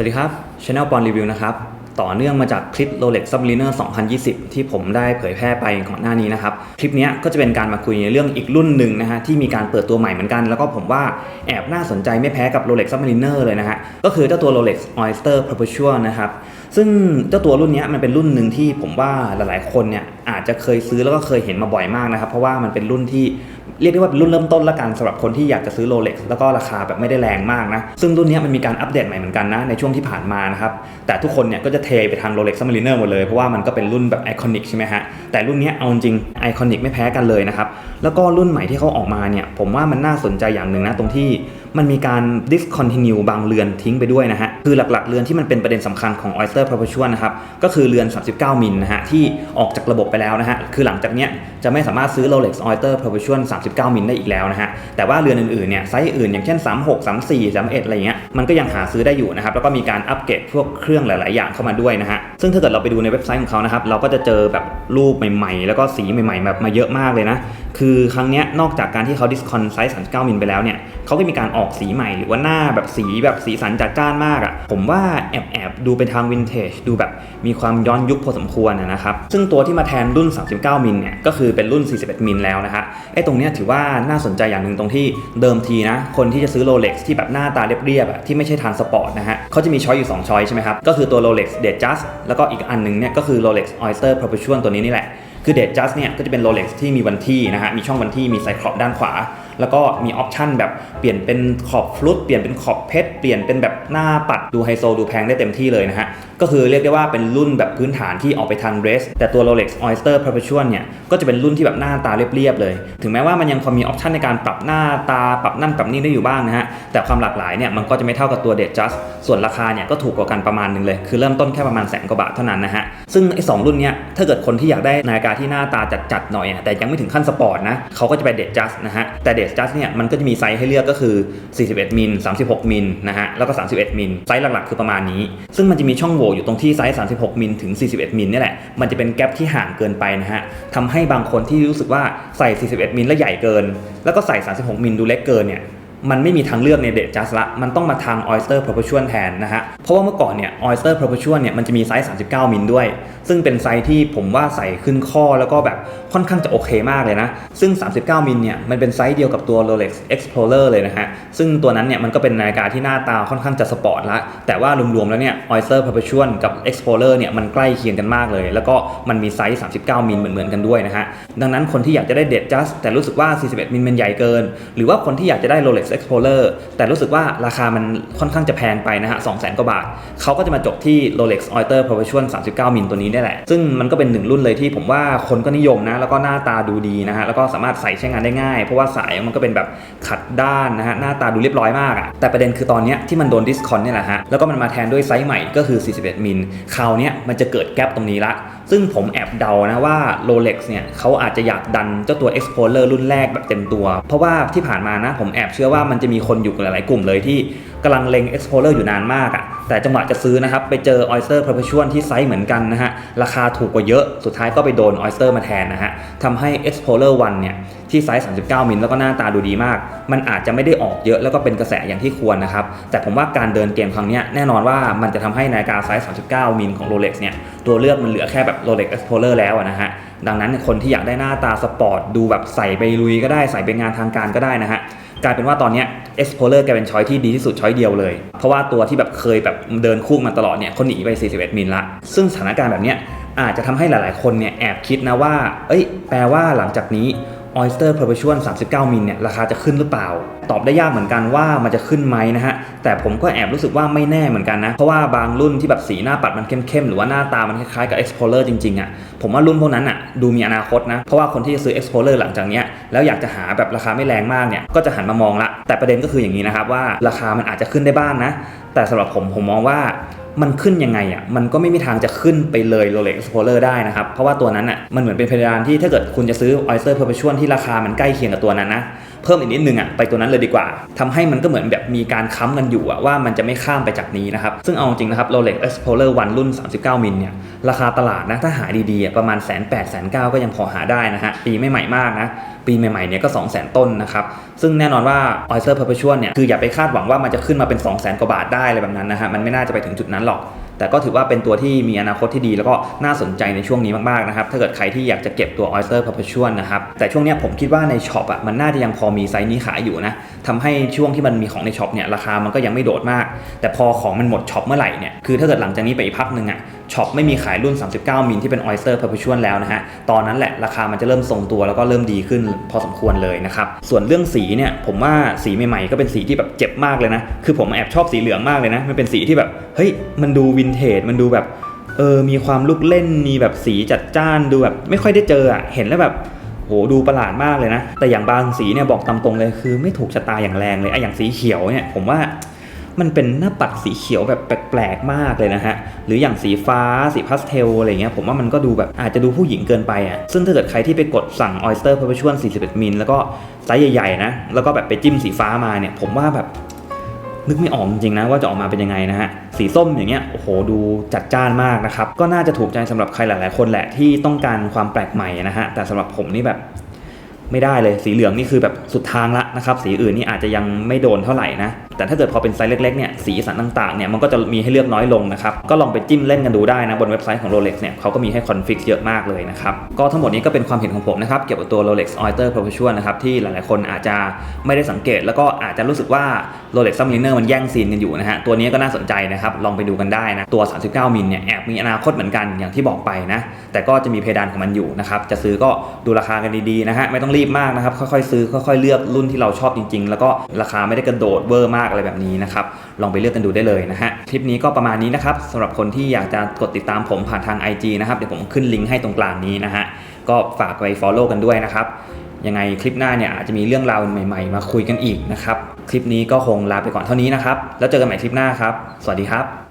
วัสดีครับ Channel ปอนรีวิวนะครับ ต่อเนื่องมาจากคลิป Rolex Submariner 2020 ที่ผมได้เผยแพร่ไปก่อนหน้านี้นะครับ คลิปนี้ก็จะเป็นการมาคุยในเรื่องอีกรุ่นหนึ่งนะฮะที่มีการเปิดตัวใหม่เหมือนกัน แล้วก็ผมว่าแอบน่าสนใจไม่แพ้กับ Rolex Submariner เลยนะฮะ ก็คือเจ้าตัว Rolex Oyster Perpetual นะครับ ซึ่งเจ้าตัวรุ่นนี้มันเป็นรุ่นหนึ่งที่ผมว่าหลายๆ คนเนี่ยอาจจะเคยซื้อแล้วก็เคยเห็นมาบ่อยมากนะครับ เพราะว่ามันเป็นรุ่นที่เรียกได้ว่าเป็นรุ่นเริ่มต้นละกันสำหรับคนที่อยากจะซื้อโรเล็กซ์แล้วก็ราคาแบบไม่ได้แรงมากนะ ซึ่งรุ่นนี้มันมีการอัปเดตใหม่เหมือนกันนะ ในช่วงที่ผ่านมานะครับ แต่ทุกคนเนี่ยก็จะเทไปทาง Rolex Submariner หมดเลย เพราะว่ามันก็เป็นรุ่นแบบไอคอนิกใช่ไหมฮะ แต่รุ่นนี้เอาจริงไอคอนิกไม่แพ้กันเลยนะครับ แล้วก็รุ่นใหม่ที่เขาออกมาเนี่ยผมว่ามันน่าสนใจอย่างหนึ่งนะตรงที่มันมีการ discontinue บางเรือนทิ้งไปด้วยนะฮะ คือหลักๆ เรือนที่มันเป็นประเด็นสำคัญของ Oyster Perpetual นะครับ ก็คือเรือน 39 มิลนะฮะที่ออกจากระบบไปแล้วนะฮะ คือหลังจากเนี้ยจะไม่สามารถซื้อ Rolex Oyster Perpetual 39 มิลได้อีกแล้วนะฮะ แต่ว่าเรือนอื่นๆ เนี่ยไซส์อื่นอย่างเช่น 36 34 31 อะไรเงี้ย มันก็ยังหาซื้อได้อยู่นะครับ แล้วก็มีการอัปเกรดพวกเครื่องหลายๆ อย่างเข้ามาด้วยนะฮะ ซึ่งถ้าเกิดเราไปดูในเว็บไซต์ของเขานะครับ เราก็จะเจอแบบรูปใหม่ๆ แล้วก็สีใหม่ๆ แบบมาเยอะมากเลยนะ คือครั้งเนี้ยนอกจากการที่เขา discon ไซส์ 39 มิลไปแล้วเนี่ยเขาก็มีการออกสีใหม่หรือว่าหน้าแบบสีแบบสีสันจัดจ้านมากอะ่ะ ผมว่าแอบแอบดูเป็นทางวินเทจดูแบบมีความย้อนยุคพอสมควรนะครับ ซึ่งตัวที่มาแทนรุ่น 39 มิลเนี่ยก็คือเป็นรุ่น 41 มิลแล้วนะฮะไอ้ตรงเนี้ยถือว่าน่าสนใจอย่างหนึ่งตรงที่เดิมทีนะคนที่จะซื้อโรเล็กที่แบบหน้าตาเรียบๆอะที่ไม่ใช่ทางสปอร์ตนะฮะเขาจะมีช้อยอยู่ 2 ช้อยใช่ไหมครับ ก็คือตัว Rolex Datejust แล้วก็อีกอันนึงเนี่ยก็คือ Rolex Oyster Perpetual ตัวนี้นี่แหละคือ Date Just เนี่ยก็จะเป็น Rolex ที่มีวันที่นะฮะมีช่องวันที่มีไซคลอปด้านขวา แล้วก็มีออปชันแบบเปลี่ยนเป็นขอบฟลุตเปลี่ยนเป็นขอบเพชรเปลี่ยนเป็นแบบหน้าปัดดูไฮโซดูแพงได้เต็มที่เลยนะฮะก็คือเรียกได้ว่าเป็นรุ่นแบบพื้นฐานที่ออกไปทางเรสแต่ตัว Rolex Oyster Perpetual เนี่ยก็จะเป็นรุ่นที่แบบหน้าตาเรียบๆเลย ถึงแม้ว่ามันยังพอมีออปชันในการปรับหน้าตาปรับนั่นปรับนี่ได้อยู่บ้างนะฮะแต่ความหลากหลายเนี่ยมันก็จะไม่เท่ากับตัว Date Just ส่วนราคาเนี่ยก็ถูกกว่ากันประมาณนึงเลย คือเริ่มต้นแค่ประมาณแสนกว่าบาทเท่านั้นนะฮะซึ่งไอ้สองรุ่นเนี้ยถ้าเกิดคนที่อยากได้นาฬิกาที่หน้าตาจัดๆหน่อยอะแต่ยังไม่ถึงขั้นสปอร์ตนะเขาก็จะไป Date Just นะฮะแต่ Date Just เนี่ยมันก็จะมีไซส์ให้เลือกก็คือ 41 มิล 36 มิลนะฮะ แล้วก็ 31 มิล ไซส์หลักๆ คือประมาณนี้ ซึ่งมันจะมีช่องโหว่อยู่ตรงที่ไซส์ 36 มิล ถึง 41 มิลนี่แหละ มันจะเป็นแกลบที่ห่างเกินไปนะฮะทำให้บางคนที่รู้สึกว่าใส่ 41 มิลแล้วใหญ่เกิน แล้วก็ใส่ 36 มิลดูเล็กเกินเนี่ย มันไม่มีทางเลือกในเดจัสละ มันต้องมาทาง Oyster Perpetual แทนนะฮะ เพราะว่าเมื่อก่อนเนี่ย Oyster Perpetual เนี่ยมันจะมีไซส์ 39 มิลด้วย ซึ่งเป็นไซส์ที่ผมว่าใส่ขึ้นข้อแล้วก็แบบค่อนข้างจะโอเคมากเลยนะ ซึ่ง 39 มิลเนี่ยมันเป็นไซส์เดียวกับตัว Rolex Explorer เลยนะฮะ ซึ่งตัวนั้นเนี่ยมันก็เป็นนาฬิกาที่หน้าตาค่อนข้างจะสปอร์ตละ แต่ว่ารวมๆแล้วเนี่ย Oyster Perpetual กับ Explorer เนี่ยมันใกล้เคียงกันมากเลย แล้วก็มันมีไซส์ 39 มิลเหมือนๆกันด้วยนะฮะ ดังนั้นคนที่อยากจะได้เดจัสแต่รู้สึกว่า 41 มิลมันใหญ่เกิน หรือว่าคนที่อยากจะได้ Rolex Explorer แต่รู้สึกว่าราคามันค่อนข้างจะแพงไปนะฮะ200,000กว่าบาท เขาก็จะมาจบที่ Rolex Oyster Perpetual 39 มิลตัวนี้ได้แหละ ซึ่งมันก็เป็นหนึ่งรุ่นเลยที่ผมว่าคนก็นิยมนะ แล้วก็หน้าตาดูดีนะฮะ แล้วก็สามารถใส่ใช้งานได้ง่าย เพราะว่าสายมันก็เป็นแบบขัดด้านนะฮะ หน้าตาดูเรียบร้อยมากอะแต่ประเด็นคือตอนนี้ที่มันโดนดิสคอนเนี่ยแหละฮะ แล้วก็มันมาแทนด้วยไซส์ใหม่ก็คือ 41 มิลคราวนี้มันจะเกิดแกลบตรงนี้ละซึ่งผมแอบเดานะว่า Rolex เนี่ยเขาอาจจะอยากดันเจ้าตัว Explorer รุ่นแรกแบบเต็มตัว เพราะว่าที่ผ่านมานะผมแอบเชื่อว่ามันจะมีคนอยู่หลาย ๆ กลุ่มเลยที่กำลังเล็ง Explorer อยู่นานมากอะ่ะแต่จังหวะจะซื้อนะครับ ไปเจอ Oyster Perpetual ที่ไซส์เหมือนกันนะฮะ ราคาถูกกว่าเยอะสุดท้ายก็ไปโดน Oyster มาแทนนะฮะทำให้ Explorer 1 เนี่ย ที่ไซส์ 39 มิลแล้วก็หน้าตาดูดีมาก มันอาจจะไม่ได้ออกเยอะแล้วก็เป็นกระแสอย่างที่ควรนะครับ แต่ผมว่าการเดินเกมครั้งนี้แน่นอนว่ามันจะทำให้นาฬิกาไซส์ 39 มิลของ Rolex เนี่ยตัวเลือกมันเหลือแค่แบบ Rolex Explorer แล้วนะฮะดังนั้นคนที่อยากได้หน้าตาสปอร์ตดูแบบใส่ไปลุยก็ได้ใส่ไปงานทางการก็ได้นะฮะ กลายเป็นว่าตอนเนี้ย Explorer กลายเป็นช้อยที่ดีที่สุดช้อยเดียวเลย เพราะว่าตัวที่แบบเคยแบบเดินคู่มาตลอดเนี่ยเขาหนีไป 41 มิลละ ซึ่งสถานการณ์แบบเนี้ยอาจจะทำให้หลาย ๆ คนเนี่ยแอบคิดนะว่า เอ้ย แปลว่าหลังจากนี้ Oyster Perpetual 39 มิลเนี่ยราคาจะขึ้นหรือเปล่า ตอบได้ยากเหมือนกันว่ามันจะขึ้นไหมนะฮะ แต่ผมก็แอบรู้สึกว่าไม่แน่เหมือนกันนะ เพราะว่าบางรุ่นที่แบบสีหน้าปัดมันเข้มๆ หรือว่าหน้าตามันคล้ายๆกับ Explorer จริงๆอะ่ะผมว่ารุ่นพวกนั้นอะดูมีอนาคตนะ เพราะว่าคนที่จะซื้อ Explorer หลังจากเนี้ยแล้วอยากจะหาแบบราคาไม่แรงมากเนี่ยก็จะหันมามองละแต่ประเด็นก็คืออย่างนี้นะครับว่าราคามันอาจจะขึ้นได้บ้างนะ แต่สำหรับผมผมมองว่า มันขึ้นยังไงอะมันก็ไม่มีทางจะขึ้นไปเลย Rolex Explorer ได้นะครับ เพราะว่าตัวนั้นอะมันเหมือนเป็นเพดานที่ถ้าเกิดคุณจะซื้อ Oyster Perpetual ที่ราคามันใกล้เคียงกับตัวนั้นนะ เพิ่มอีกนิดนึงอะไปตัวนั้นเลยดีกว่าทำให้มันก็เหมือนแบบมีการค้ำกันอยู่อะว่ามันจะไม่ข้ามไปจากนี้นะครับ ซึ่งเอาจริงนะครับ Rolex Explorer 1รุ่น 39 มิลเนี่ยราคาตลาดนะถ้าหาดีๆประมาณแสนแปดแสนเก้าก็ยังพอหาได้นะฮะปีไม่ใหม่มากนะปีใหม่ๆเนี่ยก็ 2 0 0 0 0 0 ต้นนะครับ ซึ่งแน่นอนว่า Oyster Perpetual เนี่ย คืออย่าไปคาดหวังว่ามันจะขึ้นมาเป็น 2 0 0 0 0 0 กว่าบาทได้อะไรแบบนั้นนะฮะ มันไม่น่าจะไปถึงจุดนั้นหรอก แต่ก็ถือว่าเป็นตัวที่มีอนาคตที่ดีแล้วก็น่าสนใจในช่วงนี้มากๆนะครับถ้าเกิดใครที่อยากจะเก็บตัว Oyster Perpetual นะครับแต่ช่วงนี้ผมคิดว่าในช็อปอะมันน่าจะยังพอมีไซส์นี้ขายอยู่นะทำให้ช่วงที่มันมีของในช็อปเนี่ยราคามันก็ยังไม่โดดมาก แต่พอของมันหมดช็อปเมื่อไหร่เนี่ยคือถ้าเกิดหลังจากนี้ไปอีกพักหนึ่งอะช็อปไม่มีขายรุ่น 39 มิลที่เป็น Oyster Perpetual แล้วนะฮะ ตอนนั้นแหละราคามันจะเริ่มทรงตัวแล้วก็เริ่มดีขึ้นพอสมควรเลยนะครับ ส่วนเรื่องสีเนี่ยผมว่าสีใหม่ๆก็เป็นสีที่แบบเจ็บมากเลยนะ คือผมแอบชอบสีเหลืองมากเลยนะ มันเป็นสีที่แบบ เฮ้ยมันดูวินเทจมันดูแบบเออมีความลูกเล่นมีแบบสีจัดจ้านดูแบบ ไม่ค่อยได้เจออะเห็นแล้วแบบโหดูประหลาดมากเลยนะ แต่อย่างบางสีเนี่ยบอกตามตรงเลยคือไม่ถูกชะตาอย่างแรงเลยไอะอย่างสีเขียวเนี่ยผมว่ามันเป็นหน้าปัดสีเขียวแบบแปลกๆมากเลยนะฮะ หรืออย่างสีฟ้าสีพาสเทลอะไรเงี้ยผมว่ามันก็ดูแบบอาจจะดูผู้หญิงเกินไปอะ ซึ่งถ้าเกิดใครที่ไปกดสั่ง Oyster Perpetual 41มิลแล้วก็ไซส์ใหญ่ๆนะ แล้วก็แบบไปจิ้มสีฟ้ามาเนี่ย ผมว่าแบบนึกไม่ออกจริงๆนะว่าจะออกมาเป็นยังไงนะฮะ สีส้มอย่างเงี้ยโอ้โหดูจัดจ้านมากนะครับ ก็น่าจะถูกใจสำหรับใครหลายๆ คนแหละที่ต้องการความแปลกใหม่นะฮะแต่สำหรับผมนี่แบบไม่ได้เลยสีเหลืองนี่คือแบบสุดทางละนะครับ สีอื่นนี่อาจจะยังไม่โดนเท่าไหร่นะแต่ถ้าเกิดพอเป็นไซส์เล็กๆเนี่ยสีสันต่างๆเนี่ยมันก็จะมีให้เลือกน้อยลงนะครับก็ลองไปจิ้มเล่นกันดูได้นะบนเว็บไซต์ของ Rolex เนี่ยเขาก็มีให้คอนฟิกเยอะมากเลยนะครับก็ทั้งหมดนี้ก็เป็นความเห็นของผมนะครับเกี่ยวกับตัว Rolex Oyster Perpetual นะครับที่หลายๆคนอาจจะไม่ได้สังเกต แล้วก็อาจจะรู้สึกว่า Rolex Submariner มันแย่งซีนกันอยู่นะฮะตัวนี้ก็น่าสนใจนะครับลองไปดูกันได้นะตัว 39 มิลเนี่ยแอบมีอนาคตเหมือนกันอย่างที่บอกไปนะแต่ก็จะมีเพดานของมันอยู่นะครับจะซื้อก็ดูราคากันดีๆนะฮะไม่ต้องรีบมากนะครับค่อยๆซื้อค่อยๆเลือกรุ่นที่เราชอบจริง ๆ แล้วก็ราคาไม่ได้กระโดดเวอร์มากอะไรแบบนี้นะครับ ลองไปเลือกกันดูได้เลยนะฮะ คลิปนี้ก็ประมาณนี้นะครับสำหรับคนที่อยากจะกดติดตามผมผ่านทาง IG นะครับ เดี๋ยวผมขึ้นลิงก์ให้ตรงกลางนี้นะฮะ ก็ฝากไป follow กันด้วยนะครับ ยังไงคลิปหน้าเนี่ยอาจจะมีเรื่องราวใหม่ๆ มาคุยกันอีกนะครับ คลิปนี้ก็คงลาไปก่อนเท่านี้นะครับ แล้วเจอกันใหม่คลิปหน้าครับ สวัสดีครับ